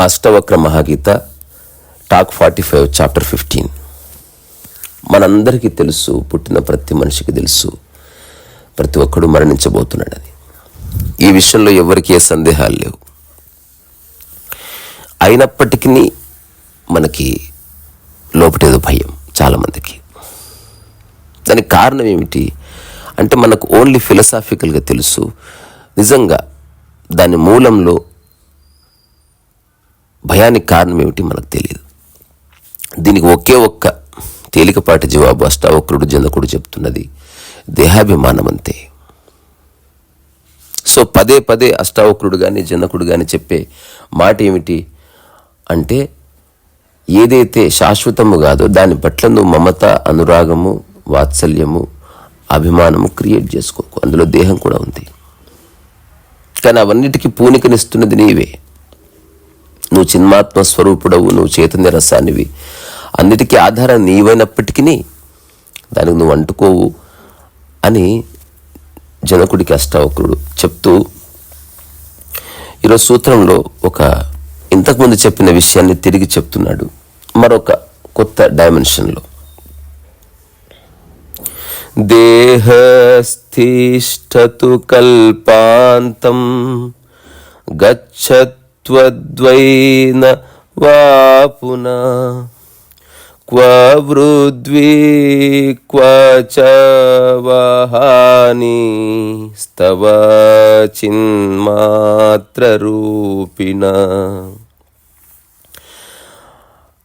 Ashtavakra Mahageeta talk forty five chapter fifteen. మనందరికీ తెలుసు పుట్టిన ప్రతి మనిషికి తెలుసు ప్రతి ఒక్కడు మరణించబోతున్నాడని ఈ విషయంలో ఎవరికి ఏ సందేహాలు లేవు. అయినప్పటికీ మనకి లోపటేదో భయం చాలామందికి. దానికి కారణం ఏమిటి? అంటే మనకు ఓన్లీ ఫిలసాఫికల్గా తెలుసు. నిజంగా దాని మూలంలో భయానికి కారణం ఏమిటి మనకు తెలియదు దీనికి ఒకే ఒక్క తేలికపాటి జవాబు అష్టావక్రుడు జనకుడు చెప్తున్నది దేహాభిమానం అంతే సో పదే పదే అష్టావక్రుడు కానీ జనకుడు కానీ చెప్పే మాట ఏమిటి? అంటే ఏదైతే శాశ్వతము కాదో దాని పట్ల నువ్వు మమత అనురాగము వాత్సల్యము అభిమానము క్రియేట్ చేసుకోకు. అందులో దేహం కూడా ఉంది. కానీ అవన్నిటికీ పూనికనిస్తున్నది నీవే. నువ్వు చిన్మాత్మ స్వరూపుడవు నువ్వు చైతన్య రసానివి అన్నిటికీ ఆధారం నీవైనప్పటికీ దానికి నువ్వు అంటుకోవు అని జనకుడికి అష్టావకుడు చెప్తూ ఈరోజు సూత్రంలో ఒక ఇంతకుముందు చెప్పిన విషయాన్ని తిరిగి చెప్తున్నాడు. మరొక కొత్త డైమెన్షన్లో దేహస్థిష్టతు కల్పాంతం గచ్చత్వద్వైన వాపున క్వ వృద్వీ క్వ చ వహాని స్తవ చిన్మాత్రరూపిణ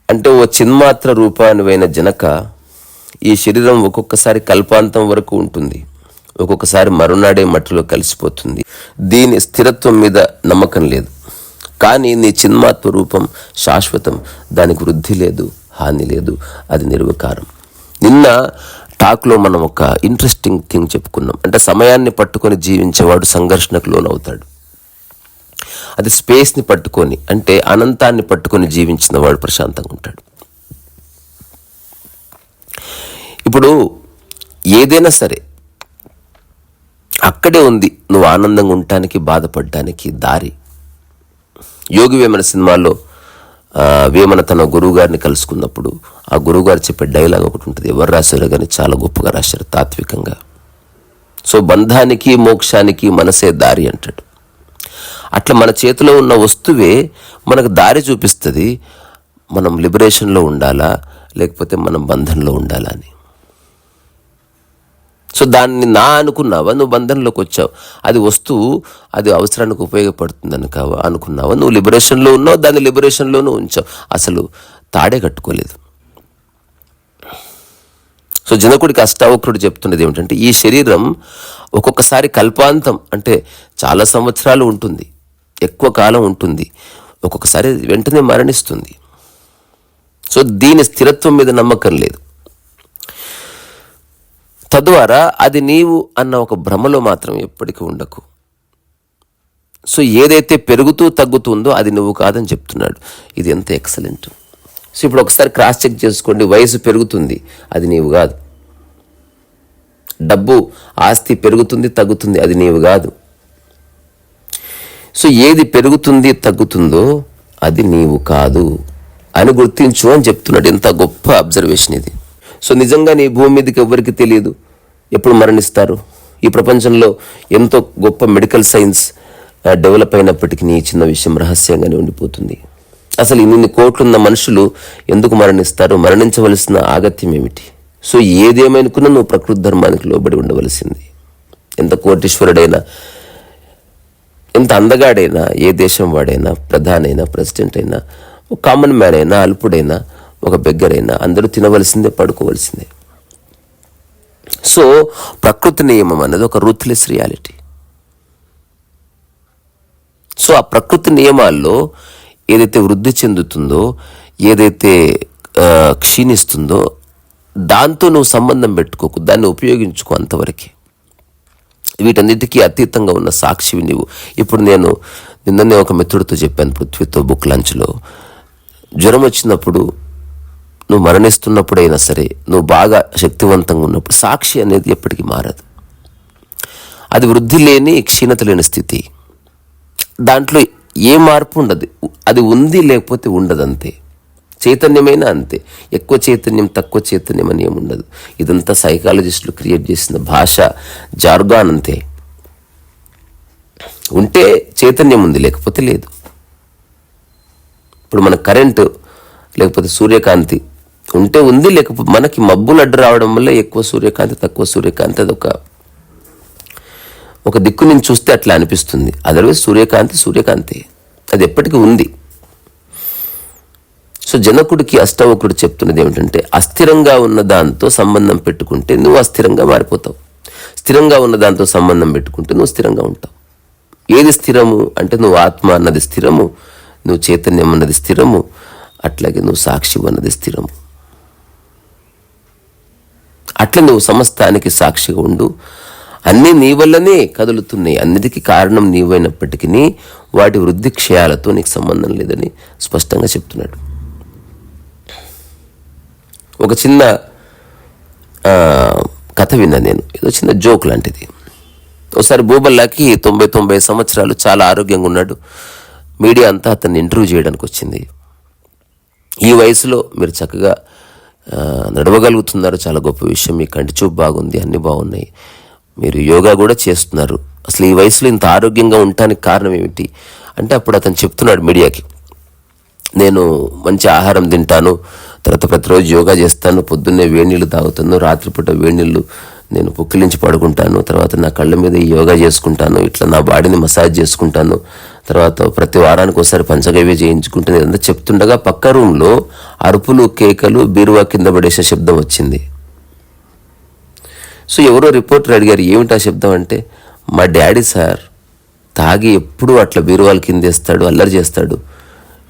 అంటే ఓ చిన్మాత్ర రూపానివైన జనక ఈ శరీరం ఒక్కొక్కసారి కల్పాంతం వరకు ఉంటుంది. ఒక్కొక్కసారి మరునాడే మట్టిలో కలిసిపోతుంది. దీని స్థిరత్వం మీద నమ్మకం లేదు. కానీ నీ చిన్మాత్వ రూపం శాశ్వతం. దానికి వృద్ధి లేదు హాని లేదు అది నిర్వికారం. నిన్న టాక్లో మనం ఒక ఇంట్రెస్టింగ్ థింగ్ చెప్పుకున్నాం. అంటే సమయాన్ని పట్టుకొని జీవించేవాడు సంఘర్షణకు లోనవుతాడు. అది స్పేస్ని పట్టుకొని అంటే అనంతాన్ని పట్టుకొని జీవించిన వాడు ప్రశాంతంగా ఉంటాడు. ఇప్పుడు ఏదైనా సరే అక్కడే ఉంది. నువ్వు ఆనందంగా ఉండటానికి బాధపడటానికి దారి. యోగి వేమన సినిమాలో వేమన తన గురువు గారిని కలుసుకున్నప్పుడు ఆ గురువు గారు చెప్పే డైలాగ్ ఒకటి ఉంటుంది. ఎవరు రాశారో కానీ చాలా గొప్పగా రాశారు తాత్వికంగా. సో బంధానికి మోక్షానికి మనసే దారి అంటాడు. అట్లా మన చేతిలో ఉన్న వస్తువే మనకు దారి చూపిస్తుంది. మనం లిబరేషన్లో ఉండాలా? లేకపోతే మనం బంధంలో ఉండాలా అని. సో దాన్ని నా అనుకున్నావా? నువ్వు బంధంలోకి వచ్చావు. అది వస్తువు అది అవసరానికి ఉపయోగపడుతుందని కావా అనుకున్నావా? నువ్వు లిబరేషన్లో ఉన్నావు దాన్ని లిబరేషన్లోనూ ఉంచావు. అసలు తాడే కట్టుకోలేదు. సో జనకుడికి అష్టావక్రుడు చెప్తున్నది ఏమిటంటే ఈ శరీరం ఒక్కొక్కసారి కల్పాంతం అంటే చాలా సంవత్సరాలు ఉంటుంది ఎక్కువ కాలం ఉంటుంది ఒక్కొక్కసారి వెంటనే మరణిస్తుంది. సో దీని స్థిరత్వం మీద నమ్మకం లేదు. తద్వారా అది నీవు అన్న ఒక భ్రమలో మాత్రం ఎప్పటికీ ఉండకు. సో ఏదైతే పెరుగుతూ తగ్గుతుందో అది నువ్వు కాదని చెప్తున్నాడు. ఇది ఎంత ఎక్సలెంట్. సో ఇప్పుడు ఒకసారి క్రాస్ చెక్ చేసుకోండి. వయసు పెరుగుతుంది అది నీవు కాదు. డబ్బు ఆస్తి పెరుగుతుంది తగ్గుతుంది అది నీవు కాదు. సో ఏది పెరుగుతుంది తగ్గుతుందో అది నీవు కాదు అని గుర్తించు అని చెప్తున్నాడు. ఎంత గొప్ప అబ్జర్వేషన్ ఇది. సో నిజంగా నీ భూమి మీదకి ఎవరికి తెలియదు. ఎప్పుడు మరణిస్తారు? ఈ ప్రపంచంలో ఎంతో గొప్ప మెడికల్ సైన్స్ డెవలప్ అయినప్పటికీ నీ చిన్న విషయం రహస్యంగానే ఉండిపోతుంది. అసలు ఇన్ని కోట్లున్న మనుషులు ఎందుకు మరణిస్తారు? మరణించవలసిన ఆగత్యం ఏమిటి? సో ఏదేమైనకున్నా నువ్వు ప్రకృతి ధర్మానికి లోబడి ఉండవలసింది. ఎంత కోటీశ్వరుడైనా ఎంత అందగాడైనా ఏ దేశం వాడైనా ప్రధానైనా ప్రెసిడెంట్ అయినా కామన్ మ్యాన్ అయినా అల్పుడైనా ఒక బెగ్గరైనా అందరూ తినవలసిందే పడుకోవలసిందే. సో ప్రకృతి నియమం అనేది ఒక రూత్లెస్ రియాలిటీ సో ఆ ప్రకృతి నియమాల్లో ఏదైతే వృద్ధి చెందుతుందో ఏదైతే క్షీణిస్తుందో దాంతో నువ్వు సంబంధం పెట్టుకోకు దాన్ని ఉపయోగించుకో అంతవరకే. వీటన్నిటికీ అతీతంగా ఉన్న సాక్షివి నీవు. ఇప్పుడు నేను నిన్ననే ఒక మిత్రుడితో చెప్పాను పృథ్వీతో బుక్ లంచ్లో. జ్వరం వచ్చినప్పుడు నువ్వు మరణిస్తున్నప్పుడైనా సరే నువ్వు బాగా శక్తివంతంగా ఉన్నప్పుడు సాక్షి అనేది ఎప్పటికీ మారదు. అది వృద్ధి లేని క్షీణత లేని స్థితి. దాంట్లో ఏ మార్పు ఉండదు. అది ఉంది లేకపోతే ఉండదు అంతే చైతన్యమైన అంతే. ఎక్కువ చైతన్యం తక్కువ చైతన్యం అని ఏముండదు ఇదంతా సైకాలజిస్టులు క్రియేట్ చేసిన భాష జార్గాన్ అంతే. ఉంటే చైతన్యం ఉంది లేకపోతే లేదు. ఇప్పుడు మన కరెంటు లేకపోతే సూర్యకాంతి ఉంటే ఉంది లేకపోతే మనకి మబ్బులు అడ్డు రావడం వల్ల ఎక్కువ సూర్యకాంతి తక్కువ సూర్యకాంతి అదొక ఒక దిక్కు నుంచి చూస్తే అట్లా అనిపిస్తుంది. అదర్వైజ్ సూర్యకాంతి సూర్యకాంతి. అది ఎప్పటికీ ఉంది. సో జనకుడికి అష్టవకుడు చెప్తున్నది ఏమిటంటే అస్థిరంగా ఉన్న దాంతో సంబంధం పెట్టుకుంటే నువ్వు అస్థిరంగా మారిపోతావు. స్థిరంగా ఉన్న దాంతో సంబంధం పెట్టుకుంటే నువ్వు స్థిరంగా ఉంటావు. ఏది స్థిరము అంటే నువ్వు ఆత్మ అన్నది స్థిరము నువ్వు చైతన్యం అన్నది స్థిరము అట్లాగే నువ్వు సాక్షి అన్నది స్థిరము. అట్లా నువ్వు సమస్తానికి సాక్షిగా ఉండు. అన్నీ నీ వల్లనే కదులుతున్నాయి. అన్నిటికీ కారణం నీవైనప్పటికీ వాటి వృద్ధి క్షయాలతో నీకు సంబంధం లేదని స్పష్టంగా చెప్తున్నాడు. ఒక చిన్న కథ విన్నా నేను. ఏదో చిన్న జోక్ లాంటిది. ఒకసారి బూబల్లాకి తొంభై తొంభై సంవత్సరాలు చాలా ఆరోగ్యంగా ఉన్నాడు. మీడియా అంతా అతన్ని ఇంటర్వ్యూ చేయడానికి వచ్చింది ఈ వయసులో మీరు చక్కగా నడవగలుగుతున్నారు. చాలా గొప్ప విషయం. మీ కంటి చూపు బాగుంది. అన్నీ బాగున్నాయి. మీరు యోగా కూడా చేస్తున్నారు. అసలు ఈ వయసులో ఇంత ఆరోగ్యంగా ఉండటానికి కారణం ఏమిటి? అంటే అప్పుడు అతను చెప్తున్నాడు మీడియాకి. నేను మంచి ఆహారం తింటాను. తర్వాత ప్రతిరోజు యోగా చేస్తాను. పొద్దున్నే వేడినీళ్ళు తాగుతాను. రాత్రిపూట వేడినీళ్ళు నేను పుక్కిలించి పడుకుంటాను. తర్వాత నా కళ్ళ మీద యోగా చేసుకుంటాను. ఇట్లా నా బాడీని మసాజ్ చేసుకుంటాను. తర్వాత ప్రతి వారానికి ఒకసారి పంచగవ్య చేయించుకుంటుంది ఇదంతా చెప్తుండగా పక్క రూమ్లో అరుపులు కేకలు బీరువా కింద పడేసే శబ్దం వచ్చింది. సో ఎవరో రిపోర్టర్ అడిగారు ఏమిటి ఆ శబ్దం? అంటే మా డాడీ సార్ తాగి ఎప్పుడు అట్లా బీరువాలు కిందేస్తాడు అల్లరి చేస్తాడు.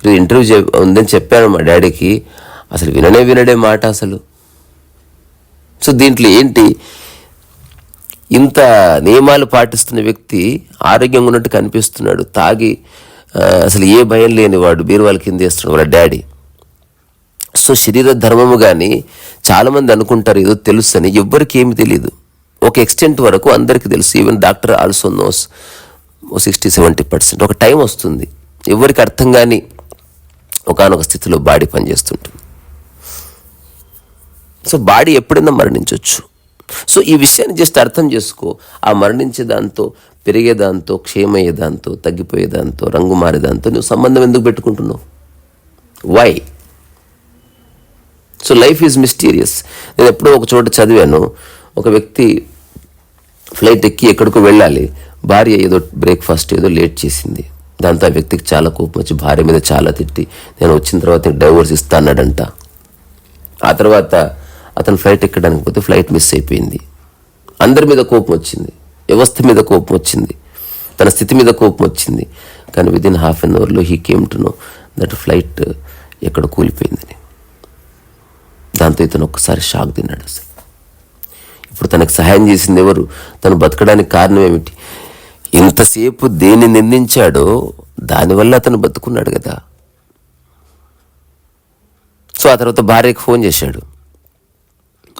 ఇంటర్వ్యూ చే ఉందని చెప్పాను మా డాడీకి. అసలు విననే వినడే మాట అసలు. సో దీంట్లో ఏంటి ఇంత నియమాలు పాటిస్తున్న వ్యక్తి ఆరోగ్యంగా ఉన్నట్టు కనిపిస్తున్నాడు. తాగి అసలు ఏ భయం లేనివాడు కింద వేస్తున్నాడు వాళ్ళ డాడీ. సో శరీర ధర్మము కానీ చాలామంది అనుకుంటారు ఏదో తెలుసు అని ఎవ్వరికి ఏమి తెలియదు ఒక ఎక్స్టెంట్ వరకు అందరికీ తెలుసు. Even doctor also knows sixty seventy percent. ఒక టైం వస్తుంది. ఎవరికి అర్థం కానీ ఒకనొక స్థితిలో బాడీ పనిచేస్తుంటుంది. సో బాడీ ఎప్పుడైనా మరణించవచ్చు సో ఈ విషయాన్ని జస్ట్ అర్థం చేసుకో. ఆ మరణించే దాంతో పెరిగేదాంతో క్షేమయ్యే తగ్గిపోయే దాంతో రంగు మారేదాంతో నువ్వు సంబంధం ఎందుకు పెట్టుకుంటున్నావు? Why so life is mysterious నేను ఎప్పుడో ఒక చోట చదివాను. ఒక వ్యక్తి ఫ్లైట్ ఎక్కి ఎక్కడికో వెళ్ళాలి. భార్య ఏదో బ్రేక్ఫాస్ట్ ఏదో లేట్ చేసింది. దాంతో ఆ వ్యక్తికి చాలా కోపం వచ్చి భార్య మీద చాలా తిట్టి నేను వచ్చిన తర్వాత డైవోర్స్ ఇస్తా అన్నాడంట. ఆ తర్వాత అతను ఫ్లైట్ ఎక్కడానికి పోతే ఫ్లైట్ మిస్ అయిపోయింది. అందరి మీద కోపం వచ్చింది. వ్యవస్థ మీద కోపం వచ్చింది. తన స్థితి మీద కోపం వచ్చింది. కానీ విదిన్ హాఫ్ అన్ అవర్లో he came to know that flight ఎక్కడ కూలిపోయిందని. దాంతో ఇతను ఒక్కసారి షాక్ తిన్నాడు అసలు. ఇప్పుడు తనకు సహాయం చేసింది ఎవరు? తను బతకడానికి కారణం ఏమిటి? ఇంతసేపు దేన్ని నిందించాడో దానివల్ల అతను బతుకున్నాడు కదా. సో ఆ తర్వాత భార్యకు ఫోన్ చేశాడు.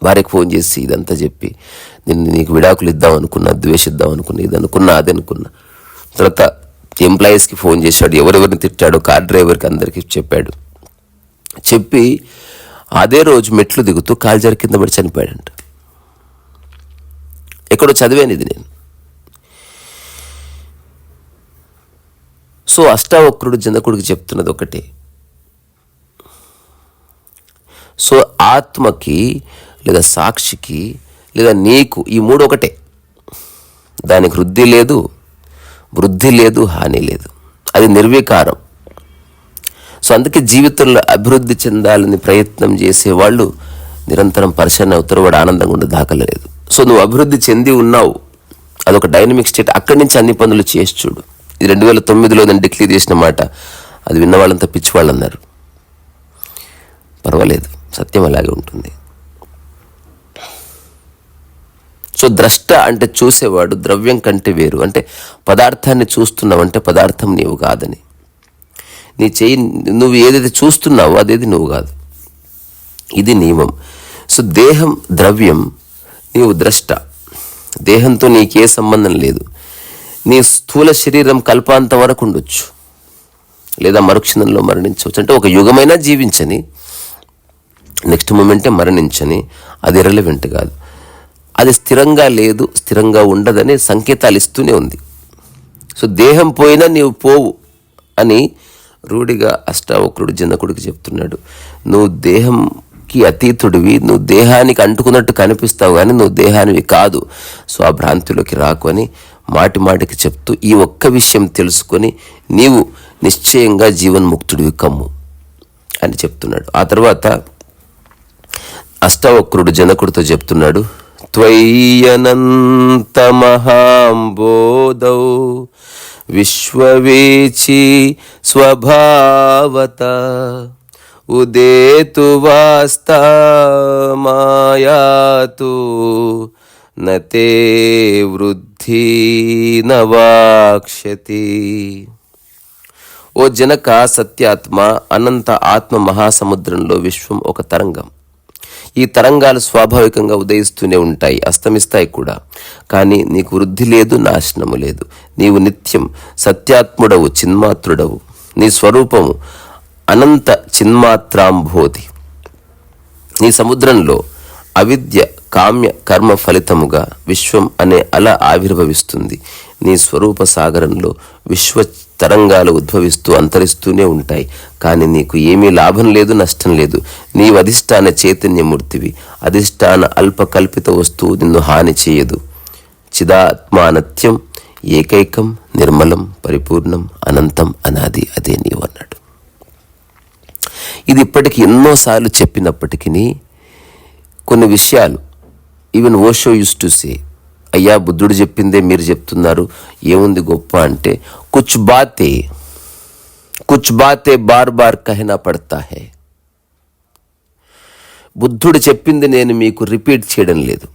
భార్యకు ఫోన్ చేసి ఇదంతా చెప్పి నేను నీకు విడాకులు ఇద్దాం అనుకున్నా ద్వేషిద్దాం అనుకున్నా ఇది అనుకున్నా అది అనుకున్నా. తర్వాత ఎంప్లాయీస్కి ఫోన్ చేశాడు ఎవరెవరిని తిట్టాడో కార్ డ్రైవర్కి అందరికీ చెప్పాడు. చెప్పి అదే రోజు మెట్లు దిగుతూ కాల్జారి కింద పడి చనిపోయాడంట. ఎక్కడో చదివాను ఇది నేను. సో అష్టావక్రుడు జనకుడికి చెప్తున్నది ఒకటే. సో ఆత్మకి లేదా సాక్షికి లేదా నీకు ఈ మూడు ఒకటే దానికి వృద్ధి లేదు వృద్ధి లేదు హాని లేదు. అది నిర్వికారం. సో అందుకే జీవితంలో అభివృద్ధి చెందాలని ప్రయత్నం చేసేవాళ్ళు నిరంతరం పరిశీలన అవుతారు వాడు ఆనందంగా ఉండే దాఖలేదు సో నువ్వు అభివృద్ధి చెంది ఉన్నావు. అదొక డైనమిక్ స్టేట్. అక్కడి నుంచి అన్ని పనులు చేసి చూడు. ఇది రెండు వేల తొమ్మిదిలో నేను డిక్లేర్ చేసిన మాట. అది విన్న వాళ్ళంతా పిచ్చి వాళ్ళు అన్నారు. పర్వాలేదు. సత్యం అలాగే ఉంటుంది. సో ద్రష్ట అంటే చూసేవాడు ద్రవ్యం కంటే వేరు. అంటే పదార్థాన్ని చూస్తున్నావంటే పదార్థం నీవు కాదని. నీ చెయ్యి నువ్వు ఏదైతే చూస్తున్నావో అదేది నువ్వు కాదు. ఇది నియమం. సో దేహం ద్రవ్యం నీవు ద్రష్ట. దేహంతో నీకే సంబంధం లేదు. నీ స్థూల శరీరం కల్పాంతం వరకు ఉండొచ్చు. లేదా మరుక్షణంలో మరణించవచ్చు. అంటే ఒక యుగమైనా జీవించని నెక్స్ట్ మూమెంటే మరణించని అది ఇర్రెలవెంట్ కాదు. అది స్థిరంగా లేదు స్థిరంగా ఉండదని సంకేతాలు ఇస్తూనే ఉంది. సో దేహం పోయినా నీవు పోవు అని రూఢిగా అష్టావక్రుడు జనకుడికి చెప్తున్నాడు. నువ్వు దేహంకి అతీతుడివి నువ్వు దేహానికి అంటుకున్నట్టు కనిపిస్తావు కానీ నువ్వు దేహానివి కాదు. సో ఆ భ్రాంతిలోకి రాకు అని మాటి మాటికి చెప్తూ ఈ ఒక్క విషయం తెలుసుకొని నీవు నిశ్చయంగా జీవన్ముక్తుడివి కమ్ము అని చెప్తున్నాడు. ఆ తర్వాత అష్టవక్రుడు జనకుడితో చెప్తున్నాడు త్వయ్యనంత మహాంబోధౌ విశ్వవేచి స్వభావత ఉదేతు వాస్తా నతే వృద్ధి నవాక్షతి ఓ జనక సత్యాత్మ అనంత ఆత్మ మహాసముద్రంలో విశ్వం ఒక తరంగం. ఈ తరంగాలు స్వాభావికంగా ఉదయిస్తూనే ఉంటాయి అస్తమిస్తాయి కూడా. కానీ నీకు వృద్ధి లేదు నాశనము లేదు. నీవు నిత్యం సత్యాత్ముడవు చిన్మాత్రుడవు. నీ స్వరూపము అనంత చిన్మాత్రాంభోతి నీ సముద్రంలో అవిద్య కామ్య కర్మ ఫలితముగా విశ్వం అనే అల ఆవిర్భవిస్తుంది. నీ స్వరూప సాగరంలో విశ్వ తరంగాలు ఉద్భవిస్తూ అంతరిస్తూనే ఉంటాయి. కానీ నీకు ఏమీ లాభం లేదు నష్టం లేదు. నీవు అధిష్టాన చైతన్యమూర్తివి. అధిష్టాన అల్పకల్పిత వస్తువు నిన్ను హాని చేయదు. చిదాత్మానత్యం ఏకైకం నిర్మలం పరిపూర్ణం అనంతం అనాది అదే నీవు అన్నాడు ఇది ఇప్పటికి ఎన్నోసార్లు చెప్పినప్పటికీ కొన్ని విషయాలు even Osho used to say అయ్యా బుద్ధుడు చెప్పిందే మీరు చెప్తున్నారు. ఏముంది గొప్ప అంటే కుచ్ బాతే కుచ్ బాతే బార్ బార్ కహినా పడతా హే. బుద్ధుడు చెప్పింది నేను మీకు రిపీట్ చేయడం లేదు.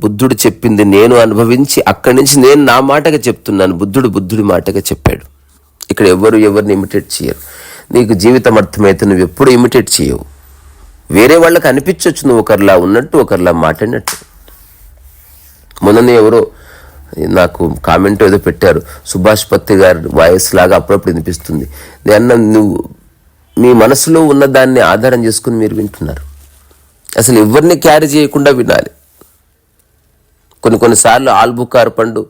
బుద్ధుడు చెప్పింది నేను అనుభవించి అక్కడి నుంచి నేను నా మాటగా చెప్తున్నాను. బుద్ధుడు బుద్ధుడి మాటగా చెప్పాడు. ఇక్కడ ఎవరు ఎవరిని ఇమిటేట్ చేయరు. నీకు జీవితం అర్థమైతే నువ్వు ఎప్పుడు ఇమిటేట్ చేయవు. వేరే వాళ్ళకి అనిపించవచ్చు నువ్వు ఒకరిలా ఉన్నట్టు ఒకరిలా మాట్లాడినట్టు. మొన్ననే ఎవరో నాకు కామెంట్ ఏదో పెట్టారు. సుభాష్ పత్తి గారి వాయిస్ లాగా అప్పుడప్పుడు వినిపిస్తుంది. నేను నువ్వు మీ మనసులో ఉన్న దాన్ని ఆధారం చేసుకుని మీరు వింటున్నారు. అసలు ఎవరిని క్యారీ చేయకుండా వినాలి. కొన్ని కొన్నిసార్లు ఆల్బుకార్ పండు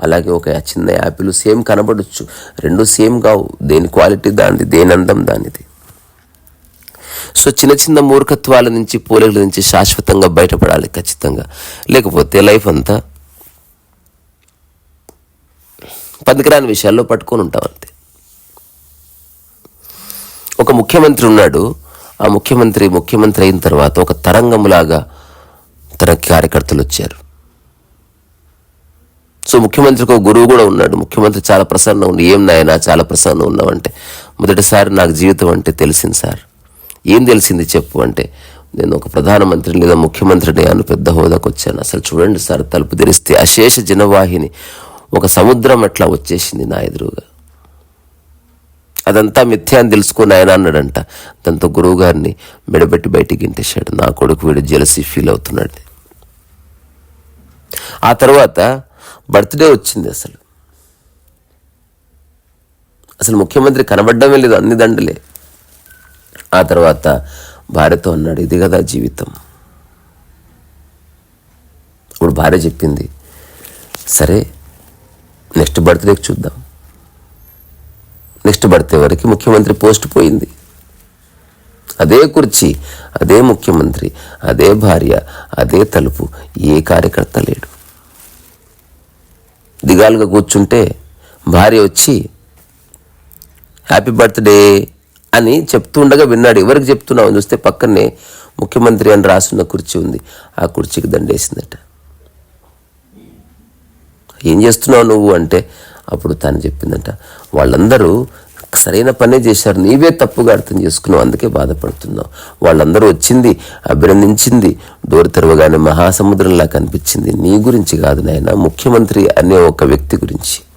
అలాగే ఒక చిన్న యాపిల్ సేమ్ కనబడచ్చు. రెండు సేమ్ కావు. దేని క్వాలిటీ దానిది దేని అందం దానిది. సో చిన్న చిన్న మూర్ఖత్వాల నుంచి పోలికల నుంచి శాశ్వతంగా బయటపడాలి ఖచ్చితంగా. లేకపోతే లైఫ్ అంతా పనికిరాని విషయాల్లో పట్టుకొని ఉంటాం అంతే. ఒక ముఖ్యమంత్రి ఉన్నాడు. ఆ ముఖ్యమంత్రి ముఖ్యమంత్రి అయిన తర్వాత ఒక తరంగములాగా తన కార్యకర్తలు వచ్చారు. సో ముఖ్యమంత్రికి ఒక గురువు కూడా ఉన్నాడు. ముఖ్యమంత్రి చాలా ప్రసన్నం ఉంది. ఏం నాయనా చాలా ప్రసన్నం ఉన్నావంటే. మొదటిసారి నాకు జీవితం అంటే తెలిసింది సార్. ఏం తెలిసింది చెప్పు అంటే నేను ఒక ప్రధానమంత్రి లేదా ముఖ్యమంత్రిని అను పెద్ద హోదాకు వచ్చాను. అసలు చూడండి సార్ తలుపు తెరిస్తే అశేష జనవాహిని ఒక సముద్రం అట్లా వచ్చేసింది నా ఎదురుగా. అదంతా మిథ్య అని తెలుసుకుని ఆయన అన్నాడంట. దాంతో గురువు గారిని మెడబెట్టి బయటికి ఇంటేశాడు నా కొడుకు వీడు జెలసీ ఫీల్ అవుతున్నాడు. ఆ తర్వాత బర్త్డే వచ్చింది అసలు. అసలు ముఖ్యమంత్రి కనబడ్డమే లేదు అన్ని దండలే. ఆ తర్వాత భార్యతో అన్నాడు ఇది కదా జీవితం. ఇప్పుడు భార్య చెప్పింది సరే నెక్స్ట్ బర్త్డేకి చూద్దాం. నెక్స్ట్ బర్త్డే వరకు ముఖ్యమంత్రి పోస్ట్ పోయింది. అదే కుర్చీ అదే ముఖ్యమంత్రి అదే భార్య అదే తలుపు ఏ కార్యకర్త లేడు. దిగాలుగా కూర్చుంటే భార్య వచ్చి హ్యాపీ బర్త్డే. అని చెప్తూ ఉండగా విన్నాడు. ఎవరికి చెప్తున్నావు అని చూస్తే పక్కనే ముఖ్యమంత్రి అని రాసున్న కుర్చీ ఉంది. ఆ కుర్చీకి దండేసిందట. ఏం చేస్తున్నావు నువ్వు అంటే అప్పుడు తను చెప్పిందంట. వాళ్ళందరూ సరైన పనే చేశారు. నీవే తప్పుగా అర్థం చేసుకున్నావు అందుకే బాధపడుతున్నావు. వాళ్ళందరూ వచ్చింది అభినందించింది డోర్ తెరవగానే మహాసముద్రంలా కనిపించింది. నీ గురించి కాదు నాయన ముఖ్యమంత్రి అనే ఒక వ్యక్తి గురించి.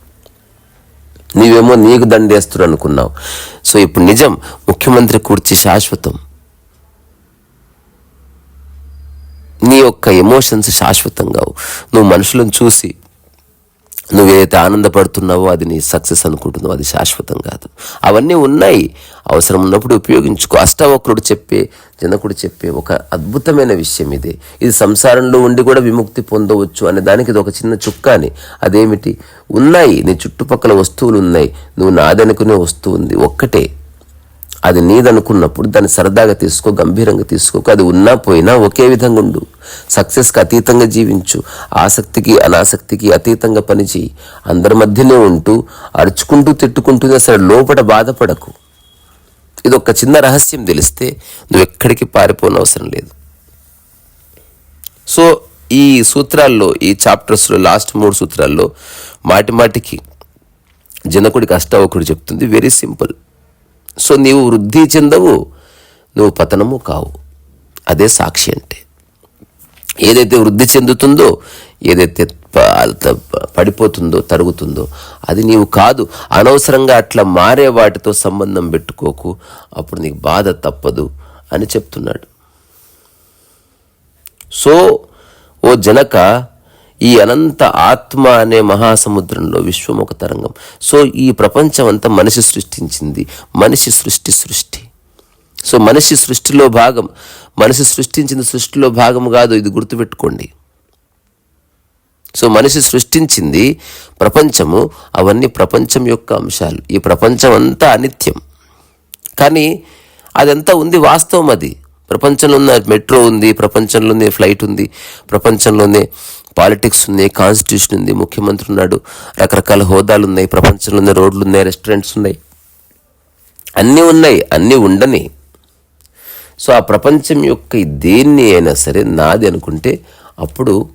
నీవేమో నీకు దండేస్తున్నా అనుకున్నావు సో ఇప్పుడు నిజం ముఖ్యమంత్రి కుర్చీ శాశ్వతం. నీ యొక్క ఎమోషన్స్ శాశ్వతంగావు నువ్వు మనుషులను చూసి నువ్వేదైతే ఆనందపడుతున్నావో అది నీ సక్సెస్ అనుకుంటున్నావు అది శాశ్వతం కాదు. అవన్నీ ఉన్నాయి. అవసరం ఉన్నప్పుడు ఉపయోగించుకో. అష్టవక్రుడు చెప్పే జనకుడు చెప్పే ఒక అద్భుతమైన విషయం ఇది. ఇది సంసారంలో ఉండి కూడా విముక్తి పొందవచ్చు అనే దానికి ఇది ఒక చిన్న చుక్కాని అదేమిటి? ఉన్నాయి. నీ చుట్టుపక్కల వస్తువులు ఉన్నాయి. నువ్వు నాదనుకునే వస్తువు ఉంది. ఒక్కటే. అది నీదనుకున్నప్పుడు దాన్ని సరదాగా తీసుకో గంభీరంగా తీసుకోకు అది ఉన్నా పోయినా ఒకే విధంగా ఉండు. సక్సెస్కి అతీతంగా జీవించు. ఆసక్తికి అనాసక్తికి అతీతంగా పనిచేయి. అందరి మధ్యనే ఉంటూ అరుచుకుంటూ తిట్టుకుంటూనే అసలు లోపల బాధపడకు. ఇది ఒక చిన్న రహస్యం తెలిస్తే నువ్వు ఎక్కడికి పారిపోని అవసరం లేదు. సో ఈ సూత్రాల్లో ఈ చాప్టర్స్లో లాస్ట్ మూడు సూత్రాల్లో మాటి మాటికి జనకుడికి అష్టావకుడు చెప్తుంది. Very simple. సో నీవు వృద్ధి చెందవు నువ్వు పతనము కావు. అదే సాక్షి అంటే. ఏదైతే వృద్ధి చెందుతుందో ఏదైతే పడిపోతుందో తరుగుతుందో అది నీవు కాదు. అనవసరంగా అట్లా మారే వాటితో సంబంధం పెట్టుకోకు. అప్పుడు నీకు బాధ తప్పదు అని చెప్తున్నాడు. సో ఓ జనక ఈ అనంత ఆత్మ అనే మహాసముద్రంలో విశ్వం ఒక తరంగం. సో ఈ ప్రపంచం అంతా మనిషి సృష్టించింది. మనిషి సృష్టి సృష్టి. సో మనిషి సృష్టిలో భాగం. మనిషి సృష్టించిన సృష్టిలో భాగం కాదు ఇది గుర్తుపెట్టుకోండి. సో మనిషి సృష్టించింది ప్రపంచము అవన్నీ ప్రపంచం యొక్క అంశాలు. ఈ ప్రపంచం అంతా అనిత్యం. కానీ అదంతా ఉంది వాస్తవం అది. ప్రపంచంలో ఉన్న మెట్రో ఉంది ప్రపంచంలోనే ఫ్లైట్ ఉంది ప్రపంచంలోనే పాలిటిక్స్ ఉంది కాన్స్టిట్యూషన్ ఉంది ముఖ్యమంత్రి ఉన్నాడు రకరకాల హోదాలు ఉన్నాయి ప్రపంచంలోనే రోడ్లు ఉన్నాయి రెస్టారెంట్స్ ఉన్నాయి. అన్నీ ఉన్నాయి అన్నీ ఉండని. సో ఆ ప్రపంచం యొక్క దేన్ని అయినా సరే నాది అనుకుంటే అప్పుడు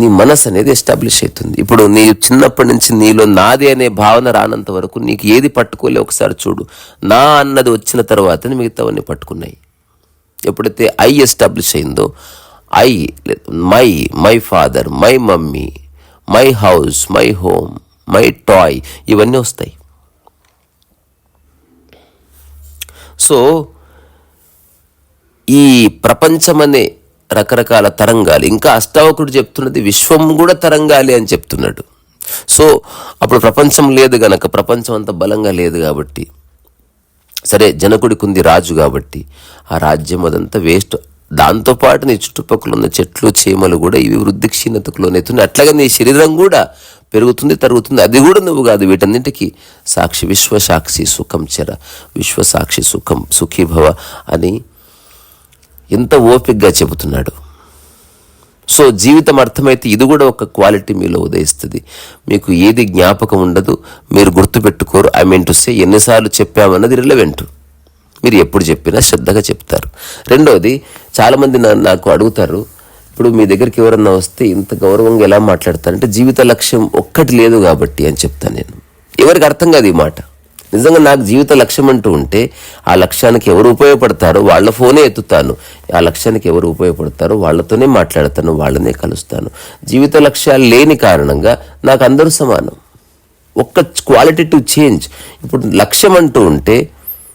నీ మనసు అనేది ఎస్టాబ్లిష్ అవుతుంది. ఇప్పుడు నీ చిన్నప్పటి నుంచి నీలో నాది అనే భావన రానంత వరకు నీకు ఏది పట్టుకోలే ఒకసారి చూడు. నా అన్నది వచ్చిన తర్వాత మిగతావన్నీ పట్టుకున్నాయి. ఎప్పుడైతే ఐ ఎస్టాబ్లిష్ అయిందో I my my father my mummy my house my home my toy ఇవన్నీ వస్తాయి. సో ఈ ప్రపంచమనే రకరకాల తరంగాలు ఇంకా అష్టావకుడు చెప్తున్నది విశ్వం కూడా తరంగాలి అని చెప్తున్నాడు. సో అప్పుడు ప్రపంచం లేదు గనక ప్రపంచం అంత బలంగా లేదు కాబట్టి సరే జనకుడికి రాజు కాబట్టి ఆ రాజ్యం అదంతా వేస్ట్. దాంతోపాటు నీ చుట్టుపక్కల ఉన్న చెట్లు చీమలు కూడా ఇవి వృద్ధి క్షీణతకు లోనవుతుంది అట్లాగే నీ శరీరం కూడా పెరుగుతుంది తరుగుతుంది. అది కూడా నువ్వు కాదు వీటన్నింటికి సాక్షి విశ్వసాక్షి సుఖం చెర విశ్వసాక్షి సుఖం సుఖీభవ అని ఎంత ఓపికగా చెబుతున్నాడు. సో జీవితం అర్థమైతే ఇది కూడా ఒక క్వాలిటీ మీలో ఉదయిస్తుంది. మీకు ఏది జ్ఞాపకం ఉండదు మీరు గుర్తుపెట్టుకోరు. ఐ మీన్ టు సే ఎన్నిసార్లు చెప్పామన్నది రిలవెంట్ మీరు ఎప్పుడు చెప్పినా శ్రద్ధగా చెప్తారు. రెండవది చాలామంది నాకు అడుగుతారు ఇప్పుడు మీ దగ్గరికి ఎవరన్నా వస్తే ఇంత గౌరవంగా ఎలా మాట్లాడతారంటే జీవిత లక్ష్యం ఒక్కటి లేదు కాబట్టి అని చెప్తాను నేను. ఎవరికి అర్థం కాదు ఈ మాట. నిజంగా నాకు జీవిత లక్ష్యం అంటూ ఉంటే ఆ లక్ష్యానికి ఎవరు ఉపయోగపడతారో వాళ్ళ ఫోనే ఎత్తుతాను. ఆ లక్ష్యానికి ఎవరు ఉపయోగపడతారో వాళ్ళతోనే మాట్లాడతాను వాళ్ళనే కలుస్తాను. జీవిత లక్ష్యాలు లేని కారణంగా నాకు అందరూ సమానం. ఒక్క క్వాలిటేటివ్ చేంజ్. ఇప్పుడు లక్ష్యం అంటూ ఉంటే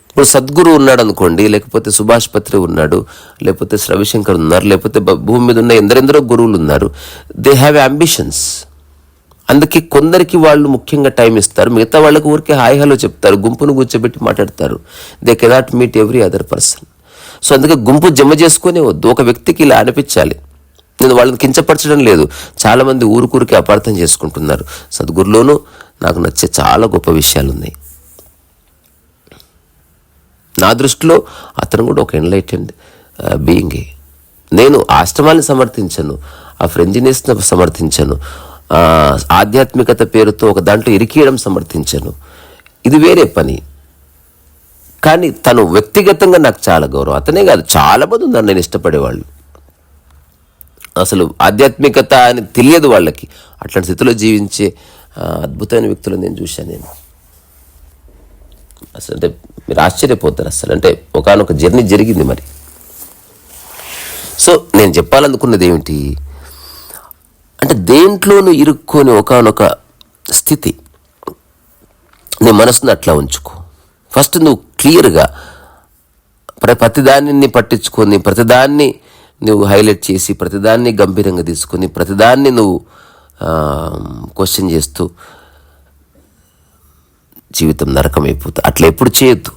ఇప్పుడు సద్గురు ఉన్నాడు అనుకోండి లేకపోతే సుభాష్ పత్రి ఉన్నాడు లేకపోతే రవిశంకర్ ఉన్నారు లేకపోతే భూమి మీద ఉన్న ఎందరెందరో గురువులు ఉన్నారు దే హ్యావ్ అంబిషన్స్ అందుకే కొందరికి వాళ్ళు ముఖ్యంగా టైం ఇస్తారు. మిగతా వాళ్ళకి ఊరికే హాయ్ హలో చెప్తారు. గుంపును కూర్చోబెట్టి మాట్లాడతారు. They cannot meet every other person so అందుకే గుంపు జమ చేసుకునే వద్దు. ఒక వ్యక్తికి ఇలా అనిపించాలి. నేను వాళ్ళని కించపరచడం లేదు. చాలామంది ఊరుకూరికి అపార్థం చేసుకుంటున్నారు. సద్గురులోనూ నాకు నచ్చే చాలా గొప్ప విషయాలు ఉన్నాయి నా దృష్టిలో అతను కూడా ఒక ఎన్లైటెండ్ బీయింగే uh, నేను ఆశ్రమాన్ని సమర్థించను. ఆ ఫ్రెంజినెస్ని సమర్థించను. ఆధ్యాత్మికత పేరుతో ఒక దాంట్లో ఇరికియడం సమర్థించను. ఇది వేరే పని. కానీ తను వ్యక్తిగతంగా నాకు చాలా గౌరవం. అతనే కాదు చాలా మంది ఉన్నారు నేను ఇష్టపడేవాళ్ళు. అసలు ఆధ్యాత్మికత అని తెలియదు వాళ్ళకి. అట్లాంటి స్థితిలో జీవించే అద్భుతమైన వ్యక్తులు నేను చూశాను నేను. అసలు అంటే మీరు ఆశ్చర్యపోతారు అసలు. అంటే ఒకనొక జర్నీ జరిగింది మరి. సో నేను చెప్పాలనుకున్నది ఏమిటి? అంటే దేంట్లోనూ ఇరుక్కొని ఒకనొక స్థితి. నీ మనసును అట్లా ఉంచుకో. ఫస్ట్ నువ్వు క్లియర్గా ప్ర ప్రతిదాన్ని పట్టించుకొని ప్రతిదాన్ని నువ్వు హైలైట్ చేసి ప్రతిదాన్ని గంభీరంగా తీసుకొని ప్రతిదాన్ని నువ్వు క్వశ్చన్ చేస్తూ జీవితం నరకం అయిపోతుంది అట్లా ఎప్పుడు చేయొద్దు.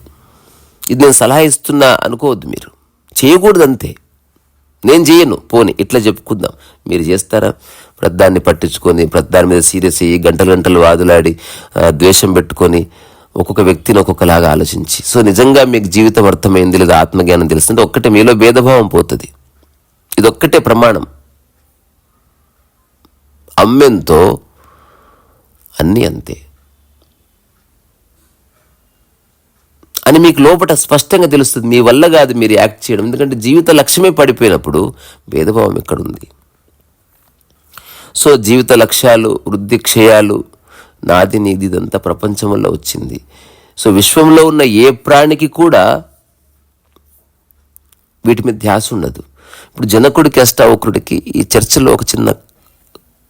ఇది నేను సలహా ఇస్తున్నా అనుకోవద్దు మీరు. చేయకూడదు అంతే నేను చేయను. పోని ఇట్లా చెప్పుకుందాం. మీరు చేస్తారా? ప్రతిదాన్ని పట్టించుకొని ప్రతిదాని మీద సీరియస్ అయ్యి గంటలు గంటలు వాదులాడి ద్వేషం పెట్టుకొని ఒక్కొక్క వ్యక్తిని ఒక్కొక్కలాగా ఆలోచించి. సో నిజంగా మీకు జీవితం అర్థమైంది లేదా ఆత్మజ్ఞానం తెలిసింది ఒక్కటే మీలో భేదభావం పోతుంది. ఇదొక్కటే ప్రమాణం. అమ్మెంతో అన్నీ అంతే. అని మీకు లోపల స్పష్టంగా తెలుస్తుంది. మీ వల్ల కాదు మీరు యాక్ట్ చేయడం. ఎందుకంటే జీవిత లక్ష్యమే పడిపోయినప్పుడు భేదభావం ఎక్కడుంది? సో జీవిత లక్ష్యాలు వృద్ధి క్షయాలు నాది నీది ఇదంతా ప్రపంచంలో వచ్చింది. సో విశ్వంలో ఉన్న ఏ ప్రాణికి కూడా వీటి మీద ధ్యాస ఉండదు. ఇప్పుడు జనకుడికి అష్టావకుడికి ఈ చర్చలో ఒక చిన్న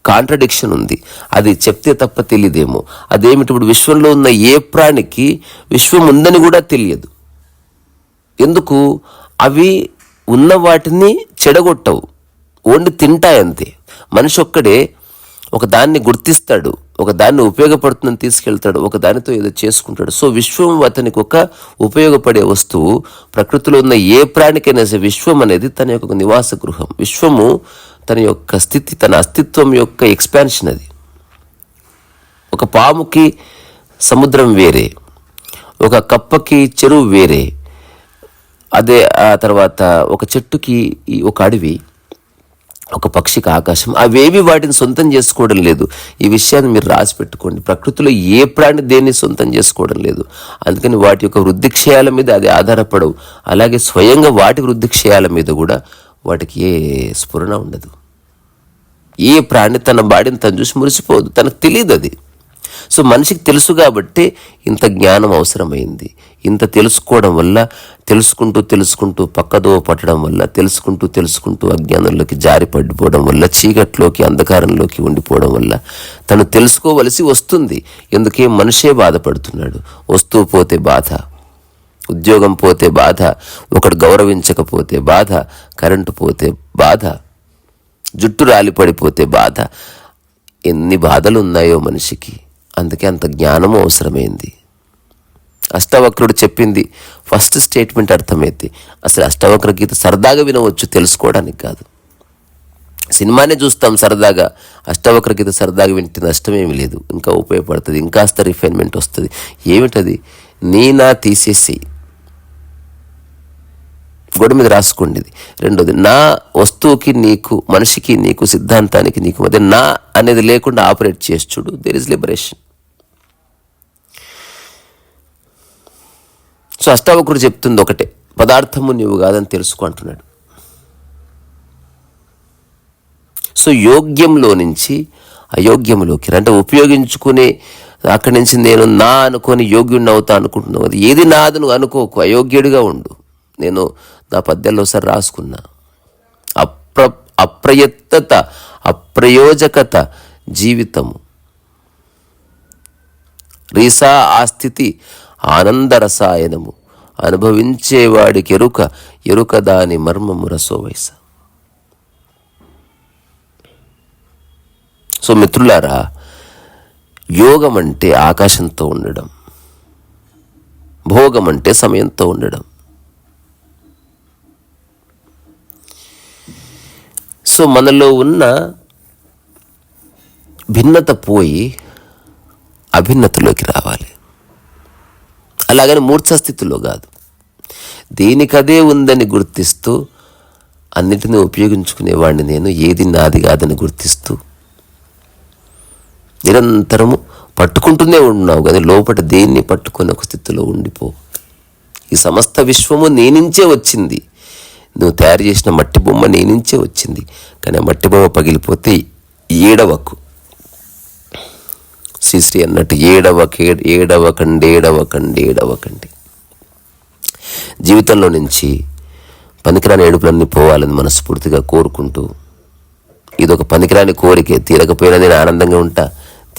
కాంట్రడిక్షన్ ఉంది. అది చెప్తే తప్ప తెలియదేమో. అదేమిటి ఇప్పుడు విశ్వంలో ఉన్న ఏ ప్రాణికి విశ్వం ఉందని కూడా తెలియదు. ఎందుకు? అవి ఉన్న వాటిని చెడగొట్టవు. ఓన్లీ తింటాయంతే మనిషి ఒక్కడే ఒక దాన్ని గుర్తిస్తాడు ఒక దాన్ని ఉపయోగపడుతుందని తీసుకెళ్తాడు ఒక దానితో ఏదో చేసుకుంటాడు. సో విశ్వం అతనికి ఒక ఉపయోగపడే వస్తువు. ప్రకృతిలో ఉన్న ఏ ప్రాణికైనా సరే విశ్వం అనేది తన యొక్క నివాస గృహం. విశ్వము తన యొక్క స్థితి తన అస్తిత్వం యొక్క ఎక్స్పాన్షన్ అది. ఒక పాముకి సముద్రం వేరే ఒక కప్పకి చెరువు వేరే అదే ఆ తర్వాత ఒక చెట్టుకి ఒక అడవి ఒక పక్షికి ఆకాశం అవేవి వాటిని సొంతం చేసుకోవడం లేదు. ఈ విషయాన్ని మీరు రాసి పెట్టుకోండి. ప్రకృతిలో ఏ ప్రాణి దేన్ని సొంతం చేసుకోవడం లేదు. అందుకని వాటి యొక్క వృద్ధి క్షయాల మీద అది ఆధారపడవు. అలాగే స్వయంగా వాటి వృద్ధి క్షయాల మీద కూడా వాటికి ఏ స్ఫురణ ఉండదు. ఏ ప్రాణి తన బాడీని తను చూసి మురిసిపోదు. తనకు తెలియదు అది. సో మనిషికి తెలుసు కాబట్టి ఇంత జ్ఞానం అవసరమైంది. ఇంత తెలుసుకోవడం వల్ల తెలుసుకుంటూ తెలుసుకుంటూ పక్కదో పట్టడం వల్ల తెలుసుకుంటూ తెలుసుకుంటూ అజ్ఞానంలోకి జారి పడిపోవడం వల్ల చీకట్లోకి అంధకారంలోకి ఉండిపోవడం వల్ల తను తెలుసుకోవలసి వస్తుంది. ఎందుకే? మనిషే బాధపడుతున్నాడు. వస్తూ పోతే బాధ ఉద్యోగం పోతే బాధ ఒకడు గౌరవించకపోతే బాధ కరెంటు పోతే బాధ. జుట్టు రాలిపడిపోతే బాధ. ఎన్ని బాధలు ఉన్నాయో మనిషికి. అందుకే అంత జ్ఞానం అవసరమైంది. అష్టవక్రుడు చెప్పింది ఫస్ట్ స్టేట్మెంట్ అర్థమైంది. అసలు అష్టవక్ర గీత సరదాగా వినవచ్చు తెలుసుకోవడానికి కాదు. సినిమానే చూస్తాం సరదాగా. అష్టవక్ర గీత సరదాగా వింటే నష్టమేమి లేదు. ఇంకా ఉపయోగపడుతుంది ఇంకాస్త రిఫైన్మెంట్ వస్తుంది. ఏమిటది? నీనా తీసేసేయి. గోడ మీద రాసుకోండి ఇది. రెండోది నా వస్తువుకి నీకు మనిషికి నీకు సిద్ధాంతానికి నీకు మధ్య నా అనేది లేకుండా ఆపరేట్ చేసి చూడు. దేర్ ఇస్ లిబరేషన్ సో అష్టావకుడు చెప్తుంది ఒకటే పదార్థము నీవు కాదని తెలుసుకో అంటున్నాడు. సో యోగ్యంలో నుంచి అయోగ్యంలోకి అంటే ఉపయోగించుకునే అక్కడి నుంచి నేను నా అనుకొని యోగ్యుడిని అవుతా అనుకుంటున్నావు. అది ఏది నాదను అనుకోకు అయోగ్యుడిగా ఉండు. నేను నా పద్యాల్లో ఒకసారి రాసుకున్నా. అప్ర అప్రయత్తత అప్రయోజకత జీవితము. రీసా ఆ స్థితి ఆనంద రసాయనము. అనుభవించేవాడికి ఎరుక ఎరుక దాని మర్మము రసోవైస సో మిత్రులారా యోగం అంటే ఆకాశంతో ఉండడం. భోగం అంటే సమయంతో ఉండడం. సో మనలో ఉన్న భిన్నత పోయి అభిన్నతలోకి రావాలి. అలాగని మూర్ఛ స్థితిలో కాదు. దేనికదే ఉందని గుర్తిస్తూ అన్నిటినీ ఉపయోగించుకునేవాడిని నేను ఏది నాది కాదని గుర్తిస్తూ నిరంతరము పట్టుకుంటూనే ఉన్నావు కానీ లోపల దేన్ని పట్టుకొని ఒక స్థితిలో ఉండిపో. ఈ సమస్త విశ్వము నేనించే వచ్చింది. నువ్వు తయారు చేసిన మట్టి బొమ్మ నీ నుంచే వచ్చింది. కానీ ఆ మట్టి బొమ్మ పగిలిపోతే ఏడవకు. శ్రీశ్రీ అన్నట్టు ఏడవ కే- ఏడవ కండేడవ కండేడవ కండి జీవితంలో నుంచి పనికిరాని ఏడుపులన్నీ పోవాలని మనస్ఫూర్తిగా కోరుకుంటూ ఇదొక పనికిరాని కోరికే. తీరకపోయినా నేను ఆనందంగా ఉంటా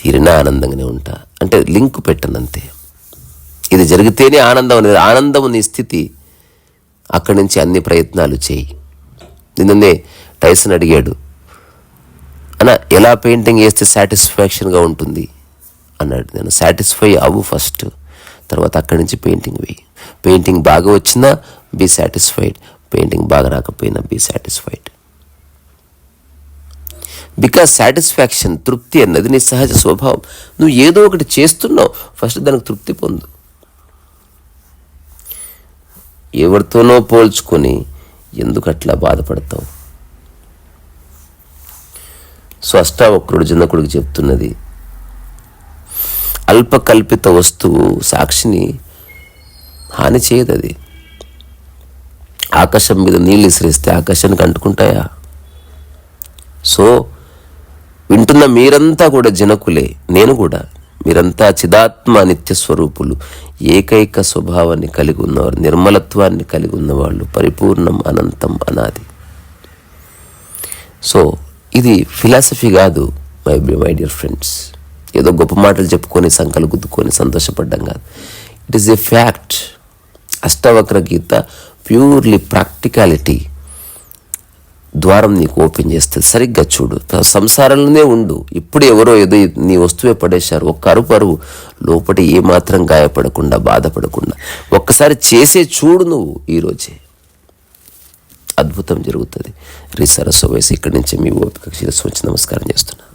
తీరినా ఆనందంగానే ఉంటా. అంటే లింక్ పెట్టనంతే. ఇది జరిగితేనే ఆనందం అనేది ఆనందం నీ స్థితి అక్కడి నుంచి అన్ని ప్రయత్నాలు చేయి. నిన్ననే టైసన్ అడిగాడు అన్న ఎలా పెయింటింగ్ వేస్తే సాటిస్ఫాక్షన్గా ఉంటుంది? అన్నాడు. నేను సాటిస్ఫై అవ్వు ఫస్ట్ తర్వాత అక్కడి నుంచి పెయింటింగ్ వేయి. పెయింటింగ్ బాగా వచ్చినా బీ సాటిస్ఫైడ్ పెయింటింగ్ బాగా రాకపోయినా బీ సాటిస్ఫైడ్. బికాస్ సాటిస్ఫాక్షన్ తృప్తి అన్నది నీ సహజ స్వభావం. నువ్వు ఏదో ఒకటి చేస్తున్నావు ఫస్ట్ దానికి తృప్తి పొందు. ఎవరితోనో పోల్చుకొని ఎందుకు అట్లా బాధపడతావు? సో అష్టావక్రుడు జనకుడికి చెప్తున్నది అల్పకల్పిత వస్తువు సాక్షిని హాని చేయదు అది ఆకాశం మీద నీళ్ళు విసిరిస్తే ఆకాశానికి అంటుకుంటాయా సో వింటున్న మీరంతా కూడా జనకులే నేను కూడా. మీరంతా చిదాత్మ నిత్య స్వరూపులు ఏకైక స్వభావాన్ని కలిగి ఉన్నవారు నిర్మలత్వాన్ని కలిగి ఉన్నవాళ్ళు పరిపూర్ణం అనంతం అనాది. సో ఇది ఫిలాసఫీ కాదు మై మై డియర్ ఫ్రెండ్స్ ఏదో గొప్ప మాటలు చెప్పుకొని సంకలు గుద్దుకొని సంతోషపడ్డం కాదు. It is a fact Ashtavakra Gita purely practicality ద్వారం నీకు ఓపెన్ చేస్తుంది సరిగ్గా చూడు. సంసారంలోనే ఉండు. ఇప్పుడు ఎవరో ఏదో నీ వస్తువే పడేశారు. ఒక్క అరుపు అరువు. లోపట ఏమాత్రం గాయపడకుండా బాధపడకుండా. ఒక్కసారి చేసే చూడు నువ్వు ఈరోజే అద్భుతం జరుగుతుంది. రీ సరస్సు వయసు ఇక్కడి నుంచి మీ ఓపిక శిరస్సు వచ్చి నమస్కారం చేస్తున్నాను